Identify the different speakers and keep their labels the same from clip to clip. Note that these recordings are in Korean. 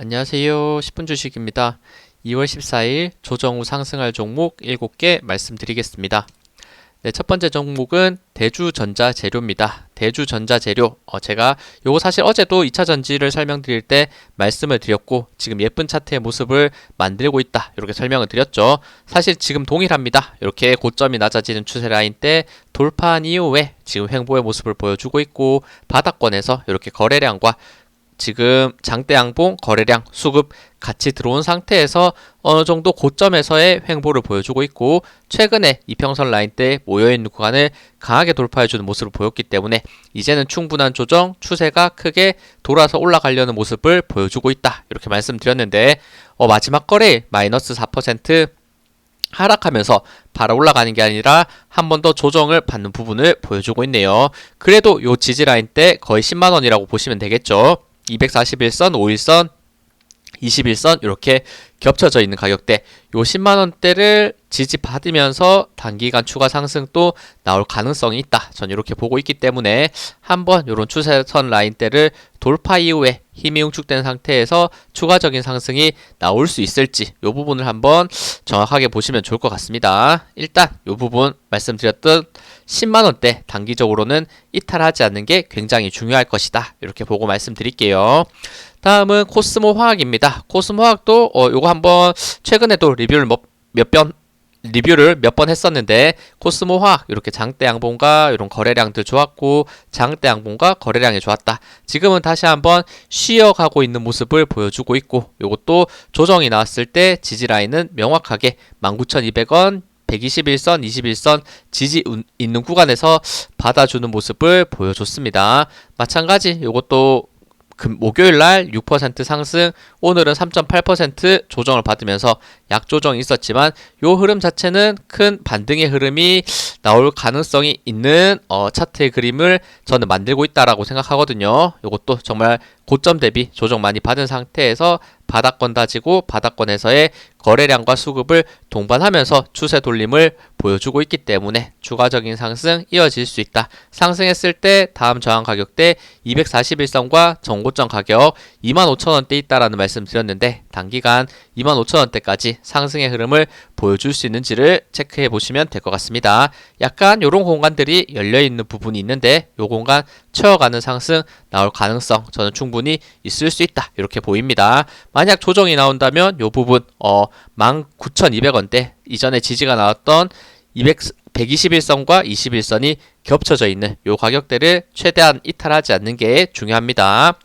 Speaker 1: 안녕하세요. 10분 주식입니다. 2월 14일 조정 후 상승할 종목 7개 말씀드리겠습니다. 네, 첫 번째 종목은 대주전자 재료입니다. 대주전자 재료. 어, 제가 요거 사실 어제도 2차 전지를 설명드릴 때 말씀을 드렸고 지금 예쁜 차트의 모습을 만들고 있다. 이렇게 설명을 드렸죠. 사실 지금 동일합니다. 이렇게 고점이 낮아지는 추세 라인 때 돌파한 이후에 지금 횡보의 모습을 보여주고 있고 바닥권에서 이렇게 거래량과 지금 장대 양봉 거래량 수급 같이 들어온 상태에서 어느 정도 고점에서의 횡보를 보여주고 있고 최근에 이평선 라인 때 모여있는 구간을 강하게 돌파해주는 모습을 보였기 때문에 이제는 충분한 조정 추세가 크게 돌아서 올라가려는 모습을 보여주고 있다 이렇게 말씀드렸는데 어, 마지막 거래 마이너스 4% 하락하면서 바로 올라가는 게 아니라 한 번 더 조정을 받는 부분을 보여주고 있네요. 그래도 요 지지 라인 때 거의 10만 원이라고 보시면 되겠죠. 241선, 5일선, 21선 이렇게 겹쳐져 있는 가격대 요 10만 원대를 지지받으면서 단기간 추가 상승 또 나올 가능성이 있다. 전 이렇게 보고 있기 때문에 한번 이런 추세선 라인대를 돌파 이후에 힘이 응축된 상태에서 추가적인 상승이 나올 수 있을지 요 부분을 한번 정확하게 보시면 좋을 것 같습니다. 일단 요 부분 말씀드렸던 10만 원대 단기적으로는 이탈하지 않는 게 굉장히 중요할 것이다. 이렇게 보고 말씀드릴게요. 다음은 코스모 화학입니다. 코스모 화학도 어 요거 한번 최근에도 리뷰를 몇몇 리뷰를 몇 번 했었는데 코스모 화학 이렇게 장대 양봉과 이런 거래량들 좋았고 장대 양봉과 거래량이 좋았다. 지금은 다시 한번 쉬어가고 있는 모습을 보여주고 있고 요것도 조정이 나왔을 때 지지 라인은 명확하게 19,200원 121선, 21선 지지 있는 구간에서 받아주는 모습을 보여줬습니다. 마찬가지 요것도 금, 목요일 날 6% 상승, 오늘은 3.8% 조정을 받으면서 약조정이 있었지만 요 흐름 자체는 큰 반등의 흐름이 나올 가능성이 있는 어, 차트의 그림을 저는 만들고 있다라고 생각하거든요. 이것도 정말 고점 대비 조정 많이 받은 상태에서 바닥권 다지고 바닥권에서의 거래량과 수급을 동반하면서 추세 돌림을 보여주고 있기 때문에 추가적인 상승 이어질 수 있다. 상승했을 때 다음 저항 가격대 241선과 전고점 가격 25,000원대 있다라는 말씀 드렸는데 단기간 25,000원대까지 상승의 흐름을 보여줄 수 있는지를 체크해 보시면 될 것 같습니다. 약간 이런 공간들이 열려 있는 부분이 있는데 이 공간 채워가는 상승 나올 가능성 저는 충분히 있을 수 있다 이렇게 보입니다. 만약 조정이 나온다면 이 부분 어 19,200원대 이전에 지지가 나왔던 200 121선과 21선이 겹쳐져 있는 이 가격대를 최대한 이탈하지 않는 게 중요합니다.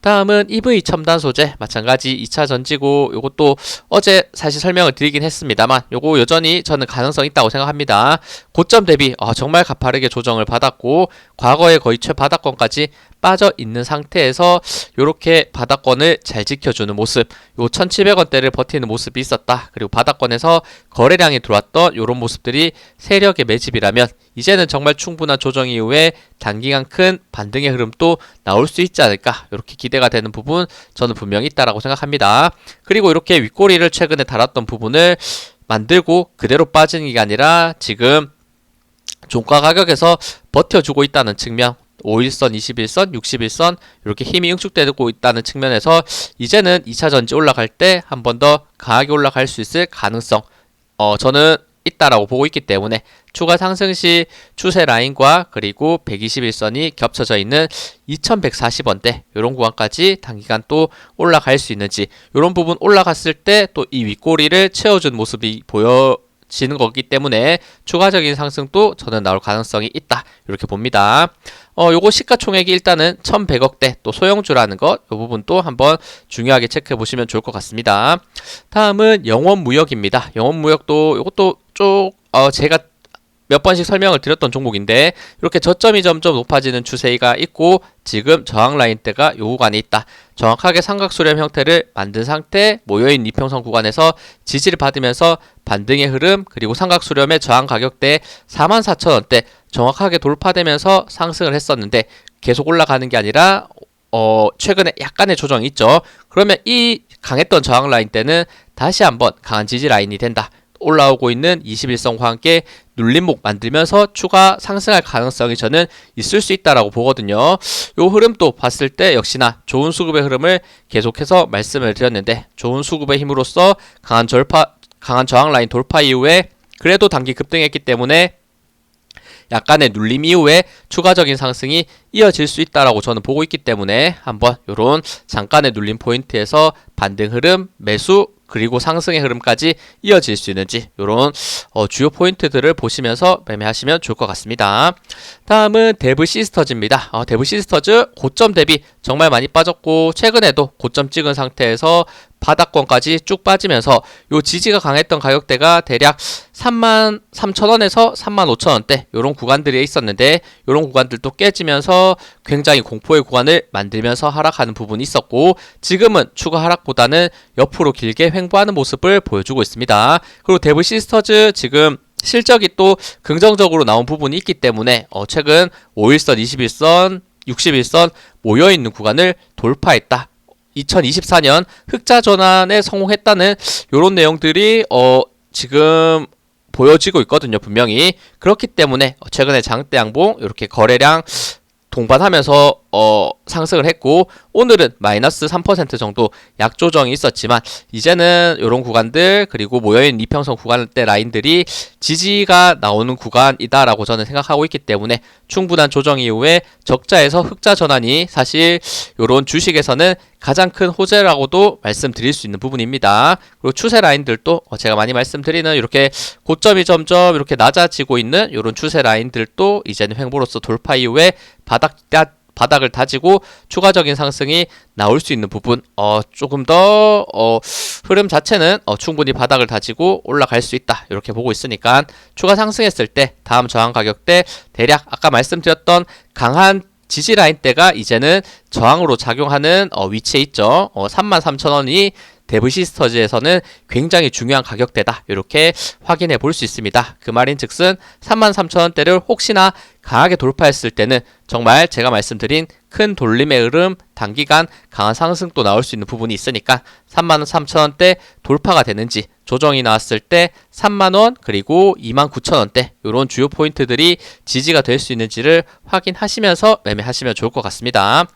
Speaker 1: 다음은 EV 첨단 소재 마찬가지 2차 전지고 요것도 어제 사실 설명을 드리긴 했습니다만 요거 여전히 저는 가능성 있다고 생각합니다. 고점 대비 어, 정말 가파르게 조정을 받았고 과거에 거의 최바닥권까지 빠져 있는 상태에서 이렇게 바닥권을 잘 지켜주는 모습, 요 1,700원대를 버티는 모습이 있었다. 그리고 바닥권에서 거래량이 들어왔던 이런 모습들이 세력의 매집이라면 이제는 정말 충분한 조정 이후에 단기간 큰 반등의 흐름도 나올 수 있지 않을까 이렇게 기대가 되는 부분 저는 분명히 있다라고 생각합니다. 그리고 이렇게 윗꼬리를 최근에 달았던 부분을 만들고 그대로 빠지는 게 아니라 지금 종가 가격에서 버텨주고 있다는 측면 5일선, 21선, 61선 이렇게 힘이 응축되고 있다는 측면에서 이제는 2차 전지 올라갈 때 한 번 더 강하게 올라갈 수 있을 가능성 어 저는 있다라고 보고 있기 때문에 추가 상승 시 추세 라인과 그리고 121선이 겹쳐져 있는 2140원대 이런 구간까지 단기간 또 올라갈 수 있는지 이런 부분 올라갔을 때 또 이 윗꼬리를 채워준 모습이 보여 지는 거기 때문에 추가적인 상승도 저는 나올 가능성이 있다. 이렇게 봅니다. 어, 요거 시가총액이 일단은 1100억대 또 소형주라는 것, 요 부분도 한번 중요하게 체크해 보시면 좋을 것 같습니다. 다음은 영원무역입니다. 영원무역도 요것도 쪽, 어, 제가 몇 번씩 설명을 드렸던 종목인데 이렇게 저점이 점점 높아지는 추세가 있고 지금 저항 라인대가 요 구간에 있다. 정확하게 삼각수렴 형태를 만든 상태 모여있는 이평선 구간에서 지지를 받으면서 반등의 흐름 그리고 삼각수렴의 저항 가격대 44,000원대 정확하게 돌파되면서 상승을 했었는데 계속 올라가는 게 아니라 어 최근에 약간의 조정이 있죠. 그러면 이 강했던 저항 라인 때는 다시 한번 강한 지지 라인이 된다. 올라오고 있는 21선과 함께 눌림목 만들면서 추가 상승할 가능성이 저는 있을 수 있다라고 보거든요. 요 흐름도 봤을 때 역시나 좋은 수급의 흐름을 계속해서 말씀을 드렸는데 좋은 수급의 힘으로써 강한 절파 강한 저항 라인 돌파 이후에 그래도 단기 급등했기 때문에 약간의 눌림 이후에 추가적인 상승이 이어질 수 있다라고 저는 보고 있기 때문에 한번 요런 잠깐의 눌림 포인트에서 반등 흐름 매수 그리고 상승의 흐름까지 이어질 수 있는지 이런 어, 주요 포인트들을 보시면서 매매하시면 좋을 것 같습니다. 다음은 데브 시스터즈입니다. 어, 데브 시스터즈 고점 대비 정말 많이 빠졌고 최근에도 고점 찍은 상태에서 바닥권까지 쭉 빠지면서 요 지지가 강했던 가격대가 대략 3만 3천원에서 3만 5천원대 요런 구간들이 있었는데 요런 구간들도 깨지면서 굉장히 공포의 구간을 만들면서 하락하는 부분이 있었고 지금은 추가 하락보다는 옆으로 길게 횡보하는 모습을 보여주고 있습니다. 그리고 데브 시스터즈 지금 실적이 또 긍정적으로 나온 부분이 있기 때문에 어 최근 5일선, 21선, 61선 모여있는 구간을 돌파했다. 2024년 흑자 전환에 성공했다는 이런 내용들이 어 지금 보여지고 있거든요 분명히. 그렇기 때문에 최근에 장대 양봉 이렇게 거래량 동반하면서 어, 상승을 했고 오늘은 마이너스 3% 정도 약조정이 있었지만 이제는 이런 구간들 그리고 모여있는 이평선 구간대 라인들이 지지가 나오는 구간이다라고 저는 생각하고 있기 때문에 충분한 조정 이후에 적자에서 흑자 전환이 사실 이런 주식에서는 가장 큰 호재라고도 말씀드릴 수 있는 부분입니다. 그리고 추세 라인들도 어, 제가 많이 말씀드리는 이렇게 고점이 점점 이렇게 낮아지고 있는 이런 추세 라인들도 이제는 횡보로서 돌파 이후에 바닥 바닥을 다지고 추가적인 상승이 나올 수 있는 부분 어 조금 더 어, 흐름 자체는 어, 충분히 바닥을 다지고 올라갈 수 있다 이렇게 보고 있으니까 추가 상승했을 때 다음 저항 가격대 대략 아까 말씀드렸던 강한 지지 라인대가 이제는 저항으로 작용하는 어, 위치에 있죠. 어, 33,000원이 데브시스터즈에서는 굉장히 중요한 가격대다. 이렇게 확인해 볼 수 있습니다. 그 말인 즉슨 33,000원대를 혹시나 강하게 돌파했을 때는 정말 제가 말씀드린 큰 돌림의 흐름, 단기간 강한 상승도 나올 수 있는 부분이 있으니까 33,000원대 돌파가 되는지 조정이 나왔을 때 3만원 그리고 29,000원대 이런 주요 포인트들이 지지가 될 수 있는지를 확인하시면서 매매하시면 좋을 것 같습니다.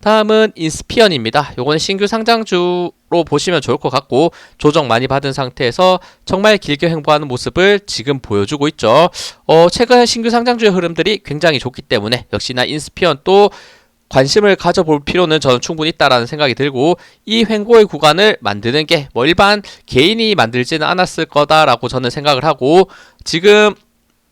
Speaker 1: 다음은 인스피언입니다. 요거는 신규 상장주 로 보시면 좋을 것 같고 조정 많이 받은 상태에서 정말 길게 횡보하는 모습을 지금 보여주고 있죠. 어, 최근 신규 상장주의 흐름들이 굉장히 좋기 때문에 역시나 인스피언 또 관심을 가져볼 필요는 저는 충분히 있다라는 생각이 들고 이 횡보의 구간을 만드는 게 뭐 일반 개인이 만들지는 않았을 거다라고 저는 생각을 하고 지금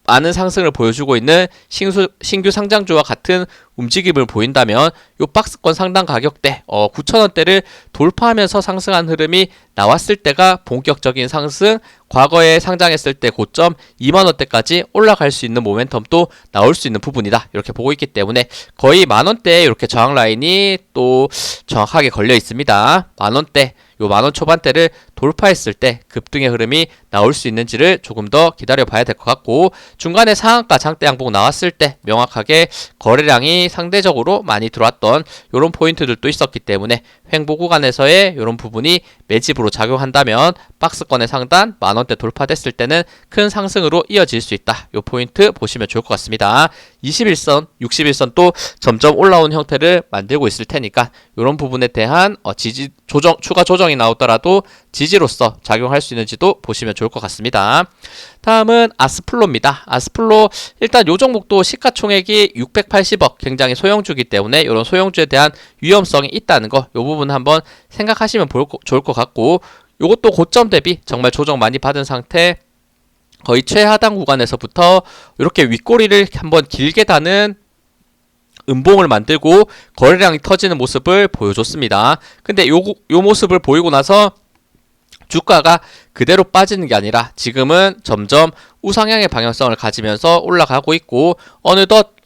Speaker 1: 많은 상승을 보여주고 있는 신수, 신규 상장주와 같은 움직임을 보인다면 이 박스권 상당 가격대 어, 9,000원대를 돌파하면서 상승한 흐름이 나왔을 때가 본격적인 상승 과거에 상장했을 때 고점 2만원대까지 올라갈 수 있는 모멘텀도 나올 수 있는 부분이다. 이렇게 보고 있기 때문에 거의 만원대에 이렇게 저항 라인이 또 정확하게 걸려 있습니다. 만원대 요 만원 초반대를 돌파했을 때 급등의 흐름이 나올 수 있는지를 조금 더 기다려 봐야 될 것 같고 중간에 상한가 장대 양봉 나왔을 때 명확하게 거래량이 상대적으로 많이 들어왔던 이런 포인트들도 있었기 때문에 횡보 구간에서의 이런 부분이 매집으로 작용한다면 박스권의 상단 만원대 돌파됐을 때는 큰 상승으로 이어질 수 있다. 이 포인트 보시면 좋을 것 같습니다. 21선, 61선 또 점점 올라온 형태를 만들고 있을 테니까 이런 부분에 대한 어, 지지 조정 추가 조정이 나오더라도 지지로서 작용할 수 있는지도 보시면 좋을 것 같습니다. 다음은 아스플로입니다. 아스플로 일단 요 종목도 시가총액이 680억 굉장히 소형주기 때문에 이런 소형주에 대한 위험성이 있다는 거 요 부분 한번 생각하시면 좋을 것 같고 요것도 고점 대비 정말 조정 많이 받은 상태 거의 최하단 구간에서부터 이렇게 윗꼬리를 한번 길게 다는 음봉을 만들고 거래량이 터지는 모습을 보여줬습니다. 근데 요, 요 모습을 보이고 나서 주가가 그대로 빠지는 게 아니라 지금은 점점 우상향의 방향성을 가지면서 올라가고 있고 어느덧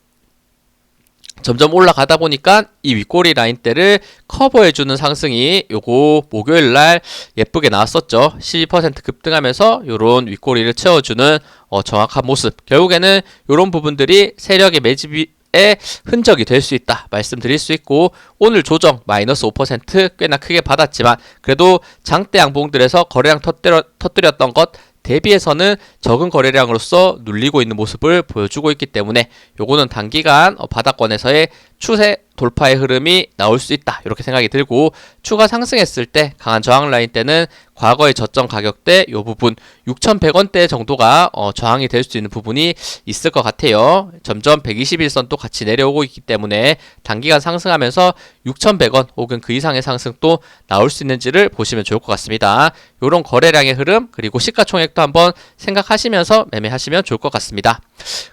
Speaker 1: 점점 올라가다 보니까 이 윗꼬리 라인대를 커버해주는 상승이 요거 목요일 날 예쁘게 나왔었죠. 12% 급등하면서 요런 윗꼬리를 채워주는 어, 정확한 모습. 결국에는 요런 부분들이 세력의 매집이 의 흔적이 될 수 있다 말씀드릴 수 있고 오늘 조정 마이너스 5% 꽤나 크게 받았지만 그래도 장대 양봉들에서 거래량 터뜨려, 터뜨렸던 것 대비해서는 적은 거래량으로서 눌리고 있는 모습을 보여주고 있기 때문에 요거는 단기간 어, 바닥권에서의 추세 돌파의 흐름이 나올 수 있다 이렇게 생각이 들고 추가 상승했을 때 강한 저항 라인 때는 과거의 저점 가격대 요 부분 6,100원대 정도가 어, 저항이 될 수 있는 부분이 있을 것 같아요. 점점 121선도 같이 내려오고 있기 때문에 단기간 상승하면서 6,100원 혹은 그 이상의 상승도 나올 수 있는지를 보시면 좋을 것 같습니다. 요런 거래량의 흐름 그리고 시가총액도 한번 생각하시면서 매매하시면 좋을 것 같습니다.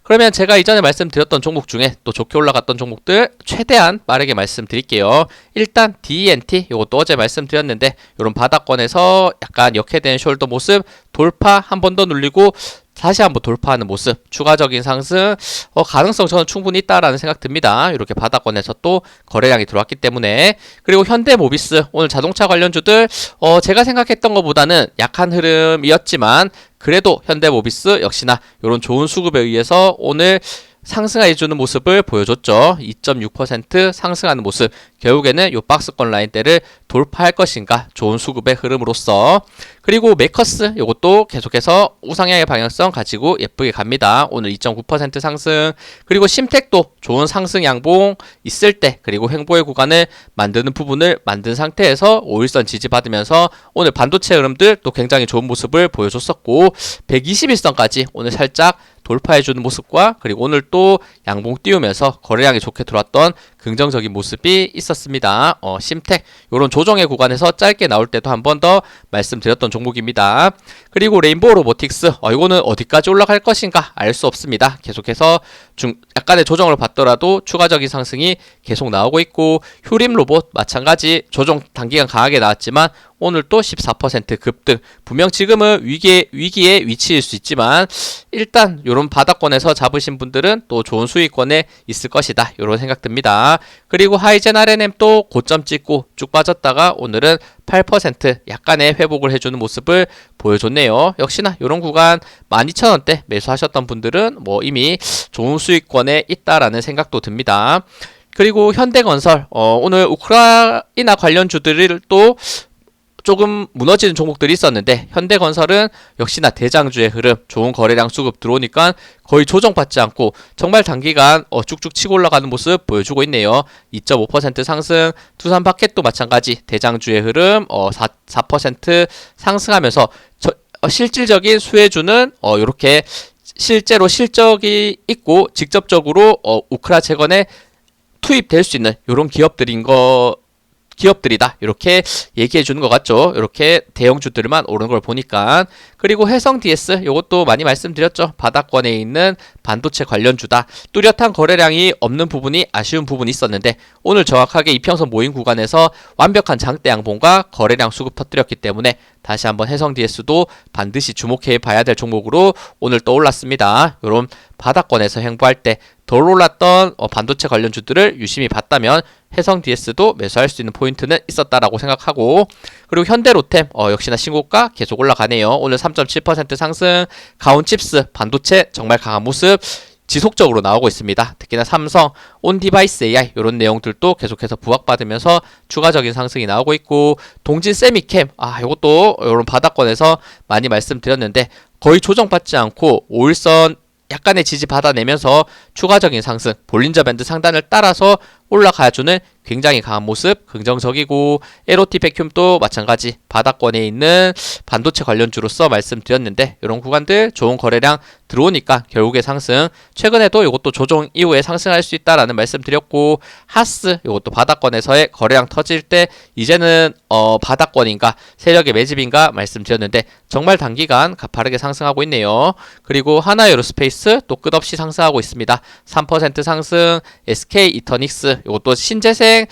Speaker 1: 그러면 제가 이전에 말씀드렸던 종목 중에 또 좋게 올라갔던 종목들 최대한 빠르게 말씀드릴게요. 일단 DNT 요것도 어제 말씀드렸는데 요런 바닥권에서 약간 역해된 숄더 모습 돌파 한 번 더 눌리고 다시 한번 돌파하는 모습, 추가적인 상승, 어, 가능성 저는 충분히 있다라는 생각 듭니다. 이렇게 바닥권에서 또 거래량이 들어왔기 때문에. 그리고 현대모비스, 오늘 자동차 관련주들, 어, 제가 생각했던 것보다는 약한 흐름이었지만, 그래도 현대모비스 역시나 이런 좋은 수급에 의해서 오늘 상승해주는 모습을 보여줬죠. 2.6% 상승하는 모습. 결국에는 요 박스권 라인대를 돌파할 것인가 좋은 수급의 흐름으로서 그리고 메커스 요것도 계속해서 우상향의 방향성 가지고 예쁘게 갑니다. 오늘 2.9% 상승 그리고 심택도 좋은 상승 양봉 있을 때 그리고 횡보의 구간을 만드는 부분을 만든 상태에서 5일선 지지받으면서 오늘 반도체 흐름들 또 굉장히 좋은 모습을 보여줬었고 121선까지 오늘 살짝 돌파해주는 모습과 그리고 오늘 또 양봉 띄우면서 거래량이 좋게 들어왔던 긍정적인 모습이 있었습니다. 어, 심택 이런 조정의 구간에서 짧게 나올 때도 한 번 더 말씀드렸던 종목입니다. 그리고 레인보우 로보틱스 어, 이거는 어디까지 올라갈 것인가 알 수 없습니다. 계속해서 중 약간의 조정을 받더라도 추가적인 상승이 계속 나오고 있고 휴림 로봇 마찬가지 조정 단기간 강하게 나왔지만 오늘 또 14% 급등. 분명 지금은 위기에, 위기에 위치일 수 있지만 일단 이런 바닥권에서 잡으신 분들은 또 좋은 수익권에 있을 것이다. 이런 생각 듭니다. 그리고 하이젠 RNM 또 고점 찍고 쭉 빠졌다가 오늘은 8% 약간의 회복을 해주는 모습을 보여줬네요. 역시나 이런 구간 12,000원대 매수하셨던 분들은 뭐 이미 좋은 수익 권에 있다라는 생각도 듭니다. 그리고 현대건설 어, 오늘 우크라이나 관련 주들을 또 조금 무너지는 종목들이 있었는데 현대건설은 역시나 대장주의 흐름 좋은 거래량 수급 들어오니까 거의 조정받지 않고 정말 단기간 어, 쭉쭉 치고 올라가는 모습 보여주고 있네요. 2.5% 상승 두산 파켓도 마찬가지 대장주의 흐름 어, 4, 4% 상승하면서 저, 어, 실질적인 수혜주는 어, 이렇게 실제로 실적이 있고 직접적으로 어, 우크라 채권에 투입될 수 있는 이런 기업들인 거 기업들이다. 이렇게 얘기해 주는 것 같죠. 이렇게 대형주들만 오른 걸 보니까. 그리고 해성 DS 이것도 많이 말씀드렸죠. 바닥권에 있는 반도체 관련주다. 뚜렷한 거래량이 없는 부분이 아쉬운 부분이 있었는데 오늘 정확하게 이평선 모임 구간에서 완벽한 장대 양봉과 거래량 수급 터뜨렸기 때문에 다시 한번 해성 DS도 반드시 주목해 봐야 될 종목으로 오늘 떠올랐습니다. 이런 바닥권에서 행보할 때 덜 올랐던 어, 반도체 관련주들을 유심히 봤다면 해성 DS도 매수할 수 있는 포인트는 있었다라고 생각하고 그리고 현대로템 어, 역시나 신고가 계속 올라가네요. 오늘 3.7% 상승 가온칩스 반도체 정말 강한 모습 지속적으로 나오고 있습니다. 특히나 삼성, 온디바이스 AI 이런 내용들도 계속해서 부각받으면서 추가적인 상승이 나오고 있고 동진 세미캠 아 이것도 이런 바닥권에서 많이 말씀드렸는데 거의 조정받지 않고 5일선 약간의 지지 받아내면서 추가적인 상승 볼린저 밴드 상단을 따라서 올라가주는 굉장히 강한 모습 긍정적이고 에로티 백큐움도 마찬가지 바닥권에 있는 반도체 관련주로서 말씀드렸는데 이런 구간들 좋은 거래량 들어오니까 결국에 상승. 최근에도 이것도 조정 이후에 상승할 수 있다라는 말씀드렸고 하스 이것도 바닥권에서의 거래량 터질 때 이제는 어 바닥권인가 세력의 매집인가 말씀드렸는데 정말 단기간 가파르게 상승하고 있네요. 그리고 하나 에로스페이스 또 끝없이 상승하고 있습니다. 3% 상승 SK 이터닉스 이것도 신재생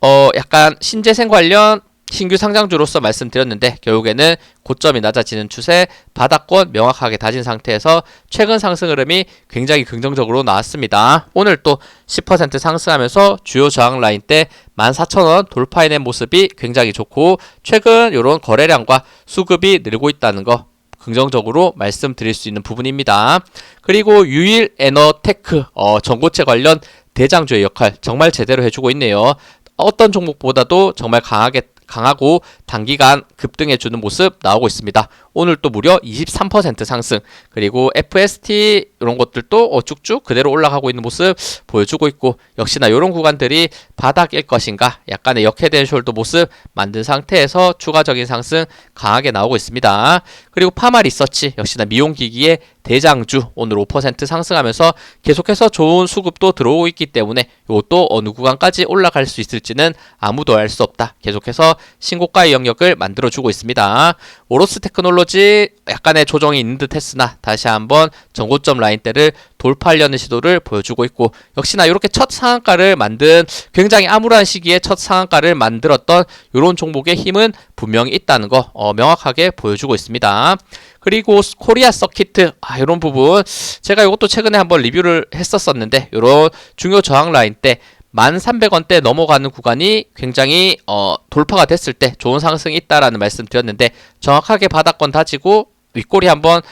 Speaker 1: 어 약간 신재생 관련 신규 상장주로서 말씀드렸는데 결국에는 고점이 낮아지는 추세 바닥권 명확하게 다진 상태에서 최근 상승 흐름이 굉장히 긍정적으로 나왔습니다. 오늘 또 10% 상승하면서 주요 저항 라인 때 14,000원 돌파해낸 모습이 굉장히 좋고 최근 이런 거래량과 수급이 늘고 있다는 거 긍정적으로 말씀드릴 수 있는 부분입니다. 그리고 유일 에너테크 어, 전고체 관련 대장주의 역할 정말 제대로 해주고 있네요. 어떤 종목보다도 정말 강하게 강하고 단기간 급등해 주는 모습 나오고 있습니다. 오늘 또 무려 23% 상승 그리고 FST 이런 것들도 어, 쭉쭉 그대로 올라가고 있는 모습 보여주고 있고 역시나 이런 구간들이 바닥일 것인가 약간의 역해된 숄더 모습 만든 상태에서 추가적인 상승 강하게 나오고 있습니다. 그리고 파마 리서치 역시나 미용기기의 대장주 오늘 5% 상승하면서 계속해서 좋은 수급도 들어오고 있기 때문에 이것도 어느 구간까지 올라갈 수 있을지는 아무도 알 수 없다. 계속해서 신고가의 영역을 만들어주고 있습니다. 오로스 테크놀로지 약간의 조정이 있는 듯 했으나 다시 한번 전고점 라인대를 돌파하려는 시도를 보여주고 있고 역시나 이렇게 첫 상한가를 만든 굉장히 암울한 시기에 첫 상한가를 만들었던 이런 종목의 힘은 분명히 있다는 거 어, 명확하게 보여주고 있습니다. 그리고 코리아 서키트 아, 이런 부분 제가 이것도 최근에 한번 리뷰를 했었었는데 이런 중요 저항 라인 때 1,300원대 넘어가는 구간이 굉장히 어, 돌파가 됐을 때 좋은 상승이 있다라는 말씀 드렸는데 정확하게 바닥권 다지고 윗꼬리 한번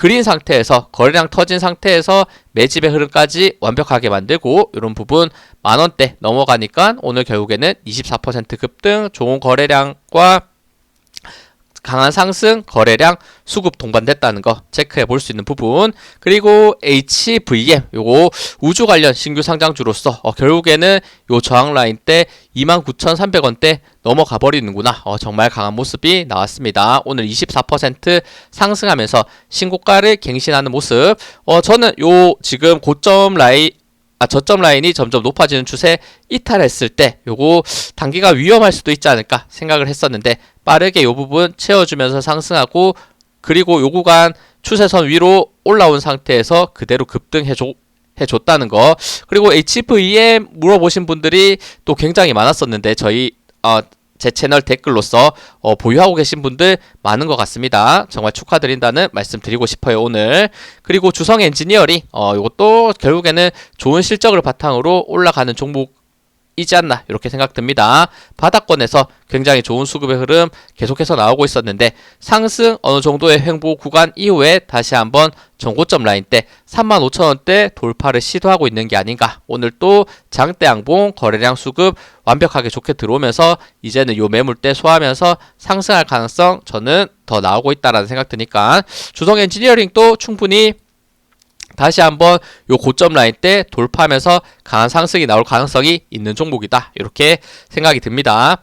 Speaker 1: 그린 상태에서 거래량 터진 상태에서 매집의 흐름까지 완벽하게 만들고 이런 부분 만 원대 넘어가니까 오늘 결국에는 24% 급등 좋은 거래량과 강한 상승, 거래량, 수급 동반됐다는 거 체크해 볼 수 있는 부분. 그리고 HVM 요거 우주 관련 신규 상장주로서 어, 결국에는 요 저항 라인 때 29,300원대 넘어가 버리는구나. 어, 정말 강한 모습이 나왔습니다. 오늘 24% 상승하면서 신고가를 갱신하는 모습. 어, 저는 요 지금 고점 라인 아, 저점 라인이 점점 높아지는 추세 이탈했을 때 요거 단기가 위험할 수도 있지 않을까 생각을 했었는데 빠르게 요 부분 채워주면서 상승하고 그리고 요 구간 추세선 위로 올라온 상태에서 그대로 급등해줘 해줬다는 거. 그리고 HVM 물어보신 분들이 또 굉장히 많았었는데 저희 어, 제 채널 댓글로서 어, 보유하고 계신 분들 많은 것 같습니다. 정말 축하드린다는 말씀 드리고 싶어요 오늘. 그리고 주성 엔지니어링 어, 이것도 결국에는 좋은 실적을 바탕으로 올라가는 종목. 이지 않나 이렇게 생각됩니다. 바닥권에서 굉장히 좋은 수급의 흐름 계속해서 나오고 있었는데 상승 어느 정도의 횡보 구간 이후에 다시 한번 전고점 라인 때 35,000원대 돌파를 시도하고 있는 게 아닌가. 오늘 또 장대 양봉 거래량 수급 완벽하게 좋게 들어오면서 이제는 요 매물대 소화하면서 상승할 가능성 저는 더 나오고 있다라는 생각 드니까 주성 엔지니어링도 충분히 다시 한번 요 고점 라인 때 돌파하면서 강한 상승이 나올 가능성이 있는 종목이다. 이렇게 생각이 듭니다.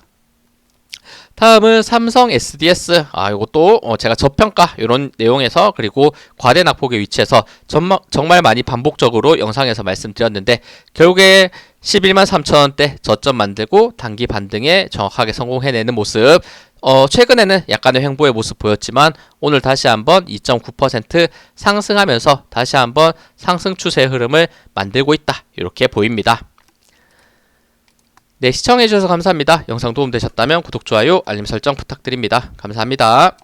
Speaker 1: 다음은 삼성 SDS. 아, 이것도 어 제가 저평가 이런 내용에서 그리고 과대 낙폭의 위치에서 정말, 많이 반복적으로 영상에서 말씀드렸는데 결국에 11만 3천원대 저점 만들고 단기 반등에 정확하게 성공해내는 모습. 어, 최근에는 약간의 횡보의 모습 보였지만 오늘 다시 한번 2.9% 상승하면서 다시 한번 상승 추세의 흐름을 만들고 있다. 이렇게 보입니다. 네, 시청해주셔서 감사합니다. 영상 도움되셨다면 구독, 좋아요, 알림 설정 부탁드립니다. 감사합니다.